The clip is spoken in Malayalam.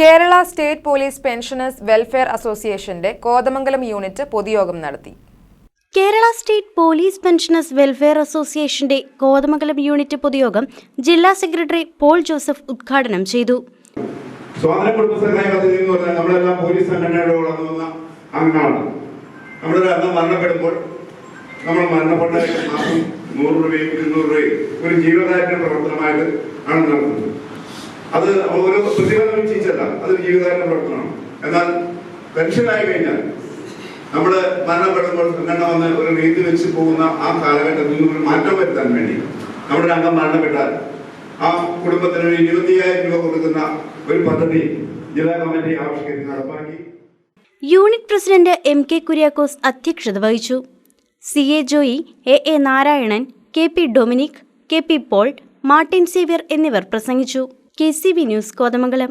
Kerala state police pensioners welfare അസോസിയേഷന്റെ കോതമംഗലം യൂണിറ്റ് പൊതുയോഗം നടത്തി. Kerala state police pensioners welfare അസോസിയേഷന്റെ കോതമംഗലം യൂണിറ്റ് പൊതുയോഗം ജില്ലാ സെക്രട്ടറി പോൾ ജോസഫ് ഉദ്ഘാടനം ചെയ്തു. സ്വാതന്ത്ര്യ കുടുംബ സഹായ പദ്ധതി എന്ന് പറഞ്ഞാൽ നമ്മളെല്ലാം പോലീസ് സംഘടനയുടെ വളർന്നു വന്ന അംഗങ്ങളാണ്. നമ്മുടെ അംഗം മരണപ്പെടുമ്പോൾ നമ്മൾ മരണപ്പെട്ട മാസം നൂറ് രൂപയും ഇരുന്നൂറ് രൂപയും ഒരു ജീവകാരുണ്യ പ്രവർത്തനമായിട്ട് ആണ് നടത്തുന്നത്. അത് ഒരു പ്രതിഫലം ചെയ്യിച്ചല്ല. അതൊരു ജീവകാരുണ്യ പ്രവർത്തനമാണ് എന്നാൽ പെൻഷനായി കഴിഞ്ഞാൽ നമ്മൾ മരണപ്പെടുമ്പോൾ സംഘടന വന്ന് ഒരു രീതി വെച്ച് പോകുന്ന ആ കാലഘട്ടത്തിൽ നിന്ന് മാറ്റം വരുത്താൻ വേണ്ടി നമ്മുടെ അംഗം മരണപ്പെട്ടാൽ ആ കുടുംബത്തിന് ഒരു ഇരുപത്തിയായിരം രൂപ കൊടുക്കുന്ന ഒരു പദ്ധതി ജില്ലാ കമ്മിറ്റി ആവിഷ്കരിച്ച് നടപ്പാക്കി. Unit president M K Kuriakose അധ്യക്ഷത വഹിച്ചു. C A Joy A A Narayanan K P Dominic K P Paul Martin Xavier എന്നിവർ പ്രസംഗിച്ചു. K C B news Kothamangalam